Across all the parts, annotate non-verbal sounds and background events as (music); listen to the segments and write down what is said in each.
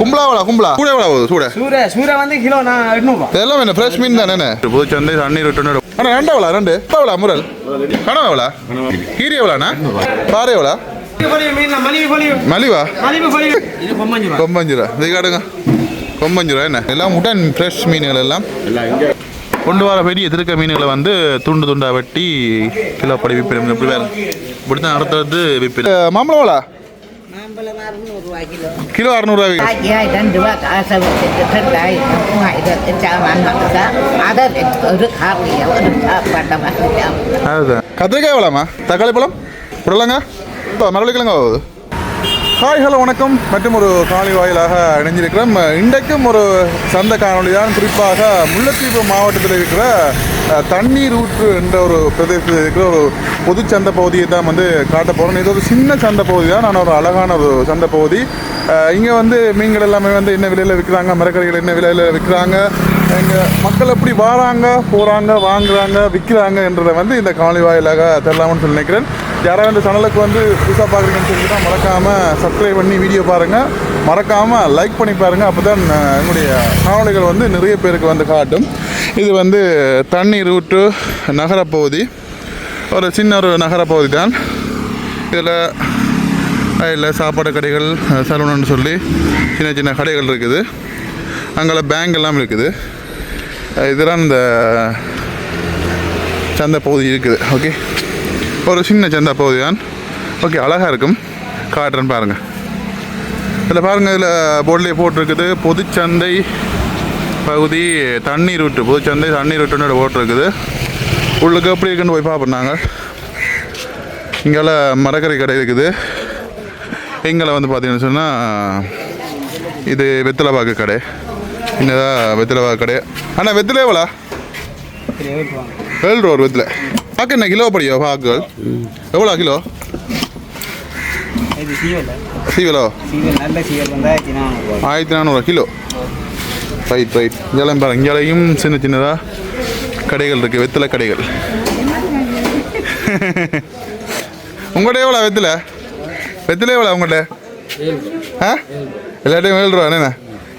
கும்பலா எவ்வளோ கும்பலா. சூட எவ்வளோ ஆகுது சூட. சூரை சூரை வந்து கிலோ நான் எட்நூறுபா. இதெல்லாம் என்ன ஃப்ரெஷ் மீன் தானே புது சந்தை தண்ணீர் விட்டு அண்ணா ரெண்டு எவ்வளோ ரெண்டு. எவ்வளோ முரல். கனவு எவ்வளோ கீரி எவ்வளோண்ணா பாறை எவ்வளோ? மீன் மலிவு கொம்பஞ்சு ரூபா இது காடுங்க கொம்பஞ்சு ரூபா என்ன? எல்லாம் உடன் ஃப்ரெஷ் மீன்கள் எல்லாம். கொண்டு வர பெரிய திருக்க மீன்களை வந்து துண்டு துண்டா வெட்டி கிலோ படி விற்பிடும் இப்படி வேறு. இப்படி தான் அடுத்தது விற்பிடும் மாம்பழம் மாம்பழம் அறுநூறுவா கிலோ கிலோ அறநூறுவா ஆகியாய் ரெண்டு ரூபா காசை வச்சுட்டு அதை ஒரு ஒரு அதுதான் கத்திரிக்காய் எவ்வளோம்மா தக்காளி பழம் புடலங்க மரளிக்கிழங்கு ஆகுது ஹாய் ஹலோ வணக்கம் மற்றும் ஒரு காலை வாயிலாக இணைஞ்சிருக்கிறோம் இன்றைக்கும் ஒரு சந்தை காணொளி தான் குறிப்பாக முல்லைத்தீவு மாவட்டத்தில் இருக்கிற தண்ணீர் ஊற்று என்ற ஒரு பிரதேசத்தில் இருக்கிற ஒரு பொது சந்தை பகுதியை தான் வந்து காட்ட போகிறோம் இது ஒரு சின்ன சந்தை பகுதி தான். நான் ஒரு அழகான ஒரு சந்தை பகுதி. இங்கே வந்து மீன்கள் எல்லாமே வந்து என்ன விலையில் விற்கிறாங்க? மரக்கறிகள் என்ன விலையில் விற்கிறாங்க? இங்கே மக்கள் எப்படி வாராங்க போகிறாங்க வாங்குறாங்க விற்கிறாங்க என்றதை வந்து இந்த காணொலி வாயிலாக தரலாம்னு சொல்லி நினைக்கிறேன். யாராவது இந்த சேனலுக்கு வந்து புதுசாக பார்க்குறீங்கன்னு சொல்லிட்டு மறக்காமல் சப்ஸ்கிரைப் பண்ணி வீடியோ பாருங்கள் மறக்காமல் லைக் பண்ணி பாருங்கள் அப்போ தான் எங்களுடைய காணொலிகள் வந்து நிறைய பேருக்கு வந்து காட்டும். இது வந்து தண்ணி தண்ணீர் ஊற்று நகரப்பகுதி. ஒரு சின்ன ஒரு நகரப்பகுதி தான் இதில் இல்லை சாப்பாடு கடைகள் சலூனு சொல்லி சின்ன சின்ன கடைகள் இருக்குது. அங்கே பேங்க் எல்லாம் இருக்குது. இதெல்லாம் இந்த சந்தை பகுதி இருக்குது. ஓகே ஒரு சின்ன சந்தை பகுதி தான் ஓகே அழகாக இருக்கும். காட்டுறேன்னு பாருங்கள் இதில் பாருங்கள் இதில் போர்ட்லேயே போட்டிருக்குது. பொதுச்சந்தை பகுதி தண்ணீர் விட்டு பொதுச்சந்தை தண்ணீர் விட்டுன்னு போட்டிருக்குது உள்ளுக்கு எப்படி இருக்குன்னு போய் பார்ப்போம் நாங்கள் இங்கால மரக்கறி கடை இருக்குது. எங்களை வந்து பார்த்தீங்கன்னு சொன்னால் இது வெத்தலைப்பாக்கு கடை. என்னதான் வெத்தலைப்பாக்கு கடை. அண்ணா வெத்தலை எவ்வளோ? ஏழு ரூபா ஒரு வெத்தலை. பாக்கு என்ன கிலோ படியோ பாக்குகள் எவ்வளோ கிலோ? சீவல். ஆயிரத்தி நானூறு கிலோ. ரைட் ரைட் இங்கெல்லாம் பாருங்க இங்கேயும் சின்ன சின்னதாக கடைகள் இருக்குது வெத்தலை கடைகள். உங்கள்கிட்ட எவ்வளோ வெத்தலை? வெத்தலை எவ்வளோ உங்கள்கிட்ட ஆ? எல்லாட்டையும் ஏழு ரூபா என்ன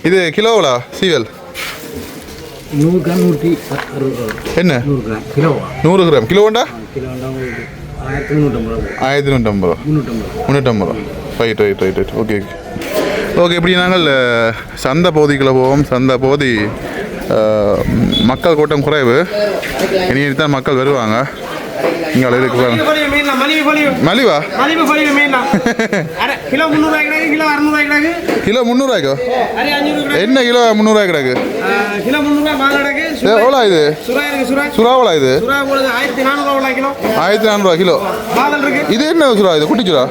இது கிலோ எவ்வளோ சீவல்? என்ன? நூறு கிராம். கிலோவா? நூறு கிராம் கிலோ உண்டா கிலோ உங்களுக்கு ஆயிரத்தி நூற்றம்பது முந்நூற்றம்பது ரூபா. முந்நூற்றம்பது ரூபா. Right right right right okay okay okay இப்படி நாங்கள் சந்தை பகுதிக்குள்ளே போவோம். சந்தை பகுதி மக்கள் கூட்டம் குறைவு. இனி தான் மக்கள் வருவாங்க. இங்கே இருக்கு பாருங்க. மலிவு (laughs) கிலோ முந்நூறுவாய்க்கோ என்ன கிலோ முந்நூறுவா கிடக்கு. எவ்வளோ இது? சுறா எவ்வளோ இது? ஆயிரத்தி நானூறுவா கிலோ. இது என்ன சுறா இது? குட்டி சுறா?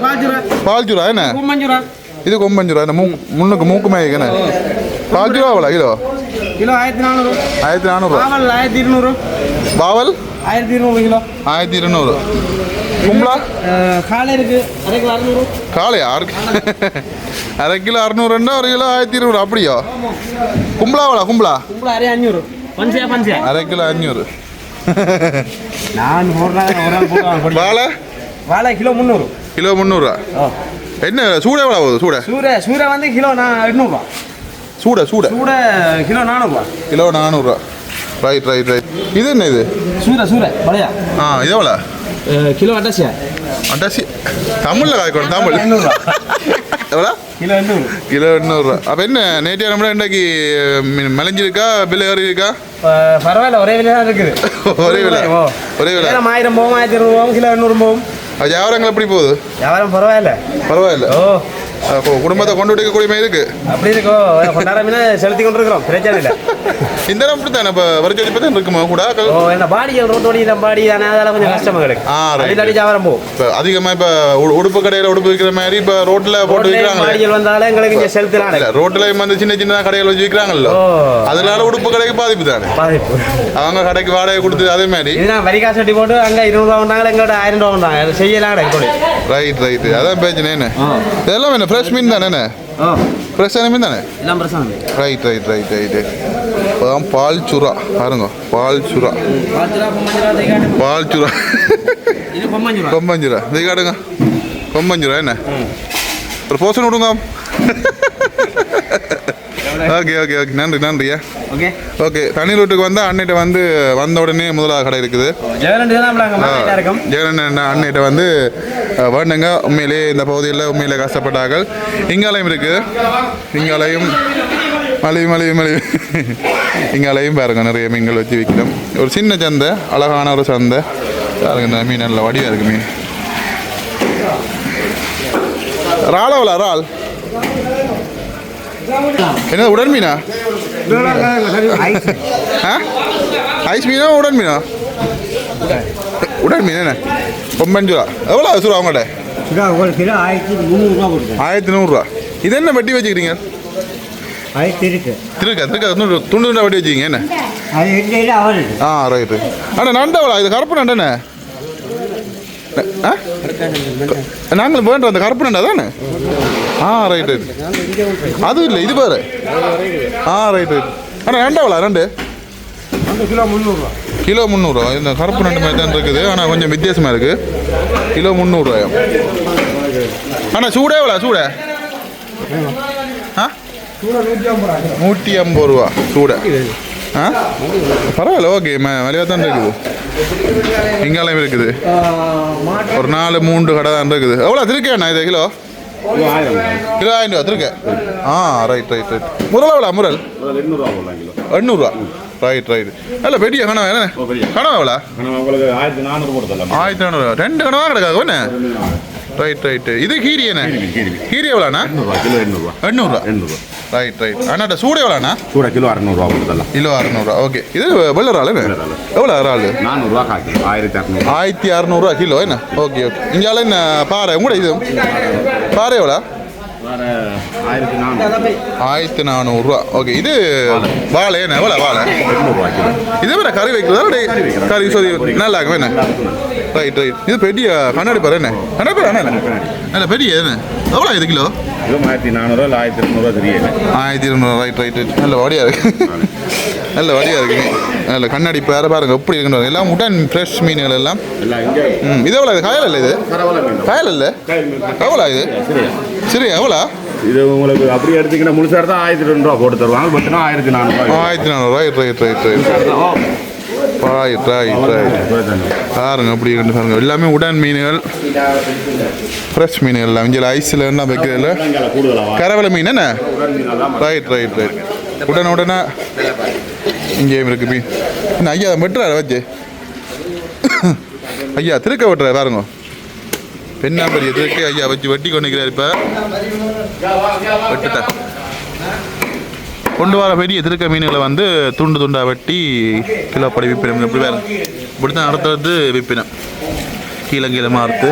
பால் சுறா. என்ன? இது கொம்பன் சுறா இந்த மூ முன்னுக்கு மூக்கு மேய்க்கண்ணே பால் சுறா எவ்வளோ கிலோ கிலோ ஆயிரத்தி நானூறு ஆயிரத்தி பாவல் ஆயிரத்தி இருநூறு பாவல் ஆயிரத்தி இருநூறு கிலோ ஆயிரத்தி இருநூறு கும்பலா காலை இருக்கு அரைக்கு அறுநூறு காளையா அரை அரை கிலோ அறநூறுன்னா ஒரு கிலோ ஆயிரத்தி இருநூறு அப்படியோ கும்பலாவளா கும்பலா கும்பல அரை அஞ்சூறு பஞ்சியா பஞ்சியா அரை கிலோ அஞ்சூறு நான் வாழை வாழை கிலோ முந்நூறு கிலோ முந்நூறுரூவா என்ன சூட எவ்வளோ ஆகுது? சூட. சூர சூர வந்து கிலோ நான் எட்நூறுபா. சூட சூட. சூட கிலோ நானூறுபா. கிலோ நானூறுரூவா ரைட் ரைட் ரைட் இது என்ன இது? சூர சூர பழையா? ஆ இது எவ்வளோ கிலோ அட்டாசியா அட்டாசி தமிழில் காய்க்கணும் தமிழ். எவ்வளோ கிலோ எண்ணூறு. கிலோ எண்ணூறுரூவா அப்போ என்ன நேற்று நம்ம இன்றைக்கு மெலிஞ்சிருக்கா பில் ஏறி இருக்கா பரவாயில்ல ஒரே விலை தான் இருக்குது. (laughs) ஒரே விலை. ஒரே விலை. ஆயிரம் போகும் ஆயிரத்தி இருநூறு போகும் கிலோ எண்ணூறு அது வியாபாரங்கள் எப்படி போகுது? வியாபாரம் பரவாயில்ல. பரவாயில்ல. ஓ. குடும்பத்தை கொண்டு விட்டுக்கக்கூடிய மாதிரி இருக்கு. அப்படி இருக்கோ செலுத்தி கொண்டு இருக்கிறோம் பிரச்சனை இல்லை. இந்த இடம் இப்படி தானே இப்போ இப்போ தான் இருக்குமா? கூட என்ன பாடிகள் ரோட்டோடி இந்த பாடி தானே அதெல்லாம் கொஞ்சம் கஷ்டமா கிடக்கு ஆ, போகும் இப்போ அதிகமாக இப்போ உடுப்பு கடையில் உடுப்பு விற்கிற மாதிரி இப்போ ரோட்டில் போட்டு ரோட்லயே விற்கிறாங்களே பாடிகள் வந்தாலும் எங்களுக்கு இங்கே செலுத்தலாம் இல்லை ரோட்டில் வந்து சின்ன சின்ன கடைகள் வச்சு விற்கிறாங்கல்ல அதனால உடுப்பு கடைக்கு பாதிப்பு தானே. பாதிப்பு. அவங்க கடைக்கு வாடகை கொடுத்து அதே மாதிரி. இது நான் வரி காசு கட்டி போட்டு அங்கே இருநூறுவா வந்தாங்க எங்களோட ஆயிரம் ரூபா வந்தாங்க செய்யலாம் ரைட் ரைட் அதான் பிரச்சனை என்ன? இதெல்லாம் என்ன ஃப்ரெஷ் மீன் தானே? ஃப்ரெஷ்ஷான மீன். தானே ரைட் ரைட் ரைட் ரைட் இப்போதான் பால் சுறா. பாருங்க பால் சுறா. பால் சுறா கொம்பஞ்சுரா இது காட்டுங்க கொம்பஞ்சுரா என்ன? ஒரு போர்ஷன் விடுங்க. ஓகே ஓகே ஓகே நன்றி நன்றியா ஓகே ஓகே தண்ணி ரோட்டுக்கு வந்து அன்னிட்ட வந்து வந்த உடனே முதலாக கடை இருக்குது. தான் ஜெகன் அன்னிட்ட வந்து வேண்டுங்க உண்மையிலே இந்த பகுதியில் உண்மையிலே கஷ்டப்பட்டார்கள். இங்காலயம் இருக்குது இங்காலயம் மலிவு மலிவு மலிவு இங்காலயம் பாருங்க நிறைய மீன்கள் வச்சு விற்கிறோம் ஒரு சின்ன சந்தை அழகான ஒரு சந்தை. பாருங்க இந்த மீன் நல்ல வடிவாக இருக்கு மீன். ராளவலா ரால் என்ன உடன் மீனா? ஐஸ் மீனா உடன் மீனா? உடன் மீன் என்ன? பொம்பஞ்சு ரூபா எவ்வளோ சுரா அவங்கள்ட்ட? கிலோ ஒரு கிலோ ஆயிரத்தி முந்நூறுரூவா கொடுத்தேன் ஆயிரத்தி நூறுரூவா. இது என்ன வெட்டி வச்சுக்கிறீங்க? இருக்கு. திருக்கா திருக்கா நூறு துண்டு துண்டா வெட்டி வச்சுக்கிங்க என்ன? அது இல்லை அவரு. ஆ ரைட்டு அண்ணா நண்டவளா? இது கருப்பு நண்டண்ணே ஆ? நாங்களும் வேண்டோம் அந்த கருப்பு நண்டா தானே ஆ ரைட் ரைட் அதுவும் இல்லை இது பாரு ஆ ரைட் ரைட் அண்ணா நண்டவளா நண்டு அந்த கிலோ முந்நூறுரூவா கிலோ முந்நூறுரூவா இந்த கருப்பு நண்டு மாதிரி தான் இருக்குது. ஆனால் கொஞ்சம் வித்தியாசமாக இருக்குது கிலோ முந்நூறுரூவாயம் அண்ணா சூடே எவ்வளோ? சூட? ஆ? நூற்றி ஐம்பது ரூபா. சூட. ஆ? பரவாயில்ல ஓகே. ம மலிவாக தான் இருக்குது. இங்காலையும் இருக்குது. ஒரு நாலு மூன்று கடை தான் இருக்குது. எவ்வளோ திருக்கேண்ணா இது கிலோ? கிலோ ஆயிரம் ரூபா. திருக்க. ஆ ரைட் ரைட் ரைட் முரல் எவ்வளோ? முரல்? எண்ணூறுரூவா ரைட் ரைட் அல்ல பெரிய கனவா என்ன கனவா எவ்வளோ ஆயிரத்தி நானூறு கொடுத்தலாம் ஆயிரத்தி நானூறு ரெண்டு கனவா கிடக்காது என்ன ரைட் ரைட் இது கீரி என்ன கீரி எவ்வளோண்ணா எண்ணூறுவா எண்ணூறுரூவா எண்ணூறுவா ரைட் ரைட் அண்ணாட்ட சூடு எவ்வளோண்ணா கூட கிலோ அறநூறுவா கொடுத்தலாம் கிலோ அறநூறுவா ஓகே இது வெள்ளை இறால். எவ்வளோ இறால் நானூறுரூவா காக்கி ஆயிரத்தி அறநூறு ஆயிரத்தி அறநூறுவா கிலோ என்ன ஓகே ஓகே இங்கால என்ன பாறை உங்களோட இது பாறை எவ்வளோ ஆயிரத்தி நானூறு. ஆயிரத்தி நானூறுரூவா. ஓகே இது வாழை. என்ன? எவ்வளோ வாழை? இது வேற கறி வைக்கிறதா? கறி சொல்லி நல்லா இருக்கும் என்ன? ரைட் ரைட் இது பெரிய கண்ணாடி பாரு என்ன? கண்ணாடி பாரு என்ன? பெரிய என்ன எவ்வளோ இது கிலோ? கிலோ ஆயிரத்தி நானூறுவா இல்லை ஆயிரத்தி எட்நூறுவா தெரியல. ஆயிரத்தி இருநூறு ரைட் ரைட் ரைட் நல்ல வடியாக இருக்கு. நல்ல வடியாக இருக்கு. நல்ல கண்ணாடி பாரு பாருங்க எப்படி இருக்குன்னு எல்லாம் உடன் ஃப்ரெஷ் மீன்கள் எல்லாம். ம் இது எவ்வளோ இது காயல் இல்லை இது? காயல் இல்லை எவ்வளோ இது? சரி எவ்வளோ இது உங்களுக்கு அப்படி எடுத்தீங்கன்னா முழுசாக தான் ஆயிரத்தி ரெண்டு ரூபா போட்டு தருவாங்க. பத்துனா ஆயிரத்தி நானூறுவா ஆயிரத்தி நானூறு right right right right right right right பாருங்க அப்படி இருக்கு பாருங்க. எல்லாமே உடன் மீன்கள். ஃப்ரெஷ் மீன்கள் எல்லாம். இங்கே ஐஸில் என்ன வைக்கிறதில்ல கரவலை மீன் என்ன? ரைட் ரைட் ரைட் உடனே உடனே. இங்கேயும் இருக்கு மீன். என்ன ஐயா வெட்டுறாரு வச்சு. ஐயா திருக்க வெட்டுறாரு பாருங்க. பெண்ணா பெரிய திருக்க ஐயா வச்சு வெட்டி கொண்டுக்கிறார் இப்போ. வெட்டுத்த கொண்டு வர பெரிய திருக்க மீன்களை வந்து துண்டு துண்டாக வெட்டி கிலோ படி விற்பினம் இப்படி வேறு. இப்படி தான் அடுத்தது விற்பினம் கீழே கீழே மாறுத்து.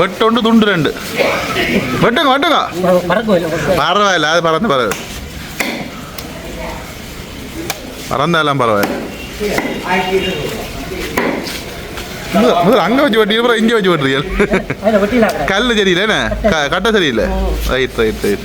வெட்டொண்டு துண்டு ரெண்டு. வெட்டுங்க வெட்டுங்க. பரவாயில்ல அது பறந்து பரவாயில்ல பறந்தாலாம் பரவாயில்ல. முதல் முதல்ல அங்கே வச்சு வெட்டி அப்புறம் இங்கே வச்சு வெட்டுறீங்க. கல் சரியில்லை கட்டை சரியில்லை. ரைட் ரைட் ரைட்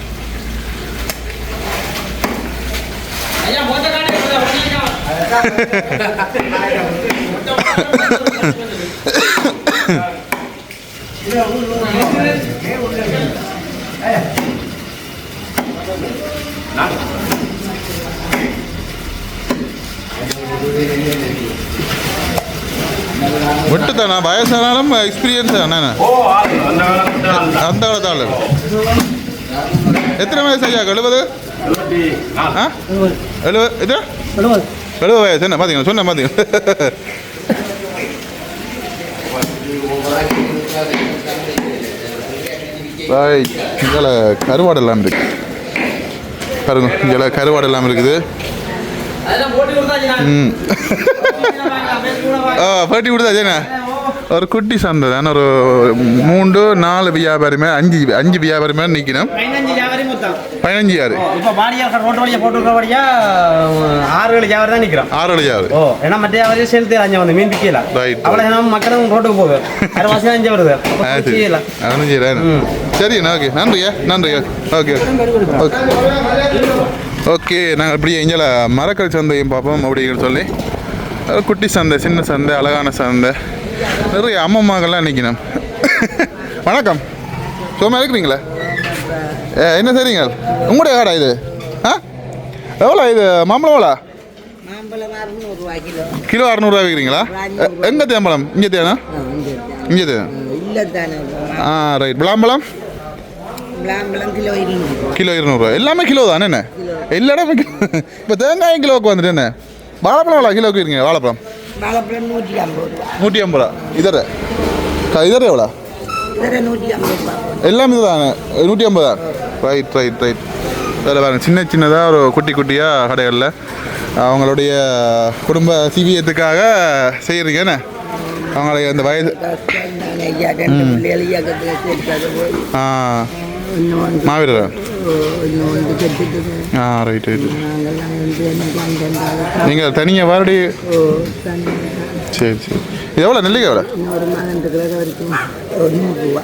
விட்டுத்தானா வயசானாலும் எக்ஸ்பீரியன்ஸ் தானே? ஓ அந்த காலத்தாள். எத்தனை வயசு ஐயா? எழுபது? ஆ எழுபது. இது? எழுபது. என்ன பார்த்தீங்க சொன்ன பார்த்தீங்க இதில் கருவாடு எல்லாம் இருக்கு. பாருங்க இதில் கருவாடு எல்லாம் இருக்குது ம். ஆ பேட்டி கொடுத்தாச்சேண்ணே ஒரு குட்டி சந்தை தானே ஒரு மூன்று நாலு வியாபாரமே அஞ்சு அஞ்சு வியாபாரமே நிற்கணும் பதினஞ்சு ஜாவரி பதினஞ்சு யாரு இப்போ பாடியார் ரோட்டு வழியாக போட்டுருக்கபடியா ஆறு ஏழு ஜாவரி தான் நிற்கிறோம் ஆறு ஏழு யாரு ஓ ஏன்னா மற்ற ஜாவரி செலுத்து அஞ்சு வந்து மீன் விற்கல. Right. அவ்வளோ ஏன்னா மக்களும் ரோட்டுக்கு போகுது. அரை மாதம் அஞ்சு வருது. ஆ, சரி. ஓகே. நன்றியா நன்றியா ஓகே ஓகே. ஓகே. நாங்கள் இப்படியே இங்கே மரக்கல் சந்தையும் பார்ப்போம் அப்படின்னு சொல்லி. குட்டி சந்தை சின்ன சந்தை அழகான சந்தை. நிறைய அம்மம்மாக்கள்லாம் நிற்கணும் வணக்கம். சும்மா இருக்கிறீங்களா? என்ன சரிங்க உங்களுடைய கடை இது? ஆ? எவ்வளோ இது? மாம்பழம் எவ்வளோ? கிலோ. அறநூறுவா விற்கிறீங்களா? எங்கே தேம்பழம்? இங்கே தேனா? இங்கே தேனா. ஆ ரைட் விளாம்பழம்? கிலோ இருநூறு. கிலோ இருநூறுவா எல்லாமே கிலோ தானே என்ன? எல்லா இடமே கிலோ. இப்போ தேங்காயும் கிலோவுக்கு வந்துட்டு என்ன? வாழைப்பழம் எவ்வளோ கிலோவுக்கு இருக்கீங்க வாழைப்பழம்? நூற்றி ஐம்பது ரூபா. இதர. இதர எவ்வளோ? எல்லாமே இதுதானே? நூற்றி ஐம்பது? தான் ரைட் ரைட் ரைட் வேறு பாருங்க சின்ன சின்னதாக ஒரு குட்டி குட்டியாக கடைகளில் அவங்களுடைய குடும்ப சிவியத்துக்காக செய்கிறீங்க என்ன? அவங்களுடைய அந்த வயது ஆ. மாவீரர்? ஆ ரைட் ரைட் நீங்கள் தனியாக வாரடி சரி சரி. எவ்வளோ நெல்லிக்காய் எவ்வளோ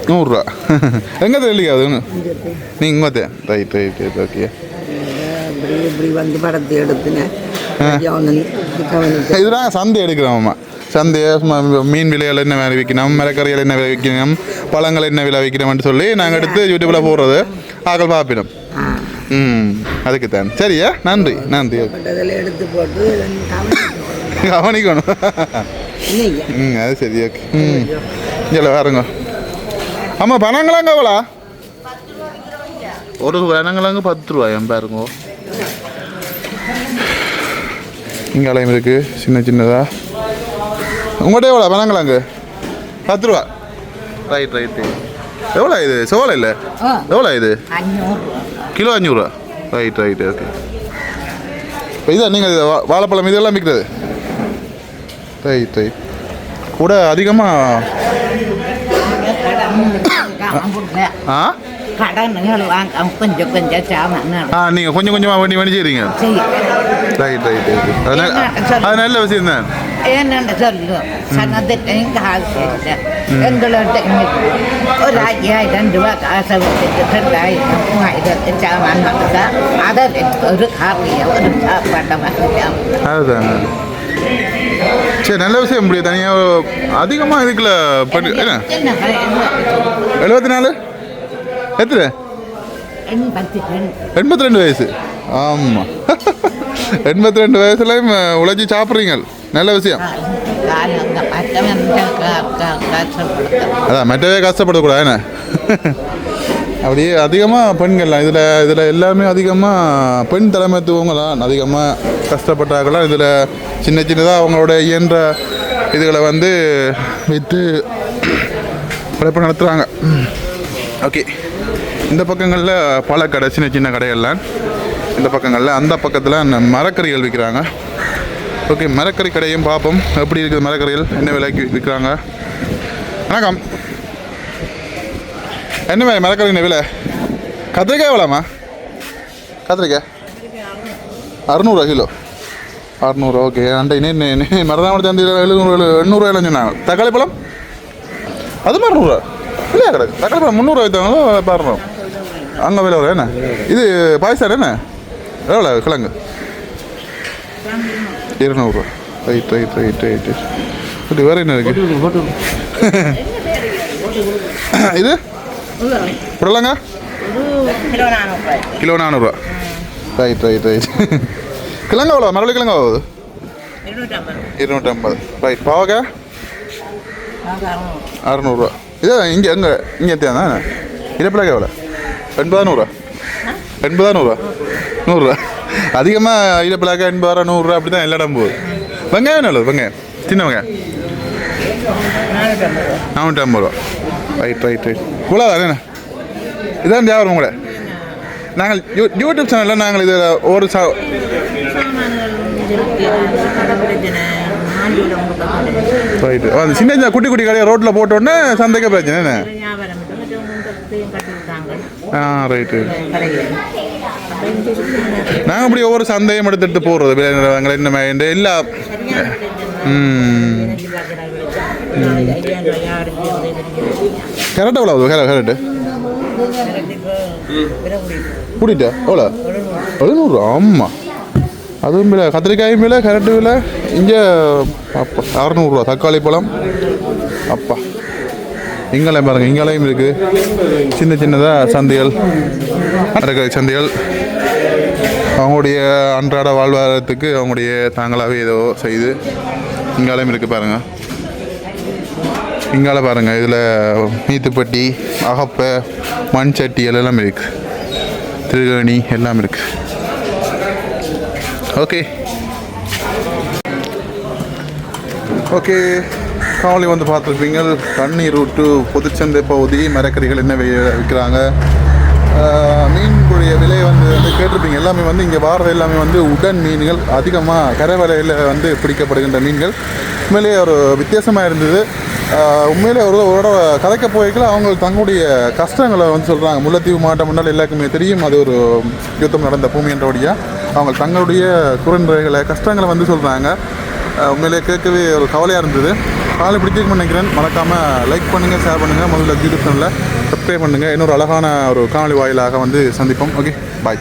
நூறுரூவா. எங்கே நெல்லிக்காய் அதுன்னு நீங்கள் இங்கே ரைட் ரைட் ரைட் ஓகே இப்படி வந்து படத்தை எடுத்துனேன் ஒன்று கவனிக்க இதுதான் சந்தை எடுக்கிறோம் அம்மா சந்தை மீன் விலைகள் என்ன விலை விற்கணும் மரக்கறிகள் என்ன விலை விற்கணும் பழங்கள் என்ன விலை விற்கணும்னு சொல்லி நாங்கள் எடுத்து யூடியூப்பில் போடுறது. ஆக்கள் பார்ப்பிடும். ம் அதுக்கு தான் சரியா? நன்றி நன்றி. எடுத்து போட்டு கவனிக்கணும். ம் அது சரி ஓகே ம் இல்லை வேறுங்க ஆமாம் பனங்கிழங்கு எவ்வளோ ஒரு பனங்கிழங்கு பத்து ரூபாயம் பாருங்க இங்கே அலையம் இருக்குது சின்ன சின்னதா உங்கள்கிட்ட எவ்வளோ பனங்கிழங்கு பத்து ரூபா ரைட் ரைட்டு எவ்வளோ இது செவலை இல்லை எவ்வளோ இது கிலோ அஞ்சூறுரூவா ரைட் ரைட் ஓகே இப்போ இதான் நீங்கள் வாழைப்பழம் இதெல்லாம் விற்கிறது ரைட் ரைட் கூட அதிகமாக ஆ? கடன்கள் வாங்க கொஞ்சம் கொஞ்சம் சாமான் ஆ நீங்கள் கொஞ்சம் கொஞ்சமாக வண்டி வண்டி செய்கிறீங்க ரைட் ரைட் ரைட் அது நல்ல விஷயம் தான். என்னென்னு சொல்லுவோம் சனத்தையும் காசு இல்லை. எங்களோட ஒரு ஐயாயிரம் ரூபா காசை விட்டுட்டு ரெண்டாயிரம் மூவாயிரத்து சாமான் வாங்க அதை வச்சு ஒரு காப்பியை ஒரு சாப்பாட்டை வாங்கிக்கலாம். அதுதான். சரி நல்ல விஷயம் இப்படி தனியாக அதிகமாக இதுக்குள்ள பண்ணி என்ன? எழுபத்தி நாலு எத்தனை? எண்பத்தி ரெண்டு வயசு. ஆமாம் (laughs) எண்பத்தி ரெண்டு வயசுலையும் உழைச்சி சாப்பிட்றீங்க. நல்ல விஷயம். அதான் மற்றவே கஷ்டப்படக்கூடாது என்ன? (laughs) அப்படியே அதிகமாக பெண்கள்லாம் இதில் இதில் எல்லாமே அதிகமாக பெண் தலைமைத்துவங்களாம் அதிகமாக கஷ்டப்பட்டாக்கலாம் இதில் சின்ன சின்னதாக அவங்களோட இயன்ற இதுகளை வந்து விற்று உழைப்பு நடத்துகிறாங்க ஓகே. இந்த பக்கங்களில் பல கடை சின்ன சின்ன கடைகள்லாம் இந்த பக்கங்களில் அந்த பக்கத்தில் மரக்கறிகள் விற்கிறாங்க ஓகே மரக்கறி கடையும் பார்ப்போம் எப்படி இருக்குது மரக்கறிகள்? என்ன விலைக்கு விற்கிறாங்க வணக்கம். என்ன மாதிரி மரக்கறி என்ன விலை? கத்திரிக்காய் எவ்வளோம்மா கத்திரிக்காய். அறுநூறுவா கிலோ. அறுநூறு ஓகே அண்டை இன்னும் மருதாமடி தந்தி எழுநூறு எண்ணூறுவா எல்லாம் சொன்னாங்க தக்காளி பழம்? அது அறுநூறுவா இல்லையா கிடக்கு? தக்காளி பழம் முந்நூறுவா வைத்தாங்களோ பாருறோம் அங்கே விலை வரும் என்ன? இது பாயசார் என்ன? எவ்வளோ கிழங்கு. இருநூறுவா ரைட் ரைட் ரைட் ரைட் இப்படி வேறு என்ன இருக்கு? இது? புடலங்க கிலோ நானூறு கிலோ நானூறுரூவா ரைட் ரைட் ரைட் கிழங்கு எவ்வளோ மரளி கிழங்கு ஆகுது இருநூற்றம்பது இருநூற்றம்பது ரைட் பாவக்காய் அறநூறுவா இது இங்கே எங்கே இங்கே எத்தியா இலப்பிலக்காய் எவ்வளோ எண்பதா நூறுரூவா எண்பதா நூறுரூவா நூறுரூவா அதிகமாக இலப்பிலக்காய் எண்பதா நூறுரூவா அப்படி தான் எல்லா இடம் போகுது வெங்காயம் என்ன எவ்வளோ வெங்காயம் சின்ன வெங்காயம் நானூற்றி ஐம்பது ரூபா ரைட் ரைட் ரைட் இவ்வளோ தானே இதான் வியாபாரம் கூட நாங்கள் யூ யூடியூப் சேனலில் நாங்கள் இது ஒரு சா ரைட்டு அந்த சின்ன சின்ன குட்டி குட்டி கடையை ரோட்டில் போட்டோன்னே சந்தைக்க பிரச்சனை என்ன? ஆ ரைட்டு நாங்கள் அப்படி ஒவ்வொரு சந்தையும் எடுத்து எடுத்து போடுறது எங்களை என்ன மாதிரி எல்லா ம். கரெக்டாக எவ்வளோ கரெக்ட் கரெக்டு கூட்டிட்டா எவ்வளோ? எழுநூறு. ஆமாம் அதுவும் விலை. கத்திரிக்காயும் விலை கரெக்டு விலை. இங்கே அப்பா அறநூறுவா. தக்காளி பழம். அப்பா. இங்கெல்லாம் பாருங்கள் இங்கேயும் இருக்குது சின்ன சின்னதாக சந்தைகள். மரக்கறி சந்தைகள். அவங்களுடைய அன்றாட வாழ்வாதாரத்துக்கு அவங்களுடைய தாங்களாகவே ஏதோ செய்து இங்காலையும் இருக்குது பாருங்கள் இங்கால பாருங்கள் இதில் மீத்துப்பட்டி அகப்பை மண் சட்டி எல்லாம் இருக்குது திருகணி எல்லாம் இருக்குது ஓகே ஓகே காவலி வந்து பார்த்துருப்பீங்க தண்ணீர் விட்டு பொதுச்சந்தை பகுதி மரக்கறிகள் என்ன விற்கிறாங்க? மீன் மீன்களுடைய விலை வந்து வந்து கேட்டிருப்பீங்க. எல்லாமே வந்து இங்கே வாரது எல்லாமே வந்து உடன் மீன்கள் அதிகமாக கரை வலையில் வந்து பிடிக்கப்படுகின்ற மீன்கள். உண்மையிலேயே ஒரு வித்தியாசமாக இருந்தது. உண்மையிலே ஒரு ஒரு தடவை கதைக்க போய்க்கல அவங்க தங்களுடைய கஷ்டங்களை வந்து சொல்கிறாங்க முல்லைத்தீவு மாவட்டம் முன்னால் எல்லாருக்குமே தெரியும். அது ஒரு யுத்தம் நடந்த பூமி என்றபடியாக அவங்க தங்களுடைய குறைநிறைகளை கஷ்டங்களை வந்து சொல்கிறாங்க உண்மையிலே கேட்கவே ஒரு கவலையாக இருந்தது. காலை பிடிச்சிருக்குன்னு நினைக்கிறேன் மறக்காமல் லைக் பண்ணுங்கள் ஷேர் பண்ணுங்கள் முதல்ல யூடியூப் சேனலில் சப்ஸ்கிரைப் பண்ணுங்கள் இன்னொரு அழகான ஒரு காணொலி வாயிலாக வந்து சந்திப்போம். Okay bye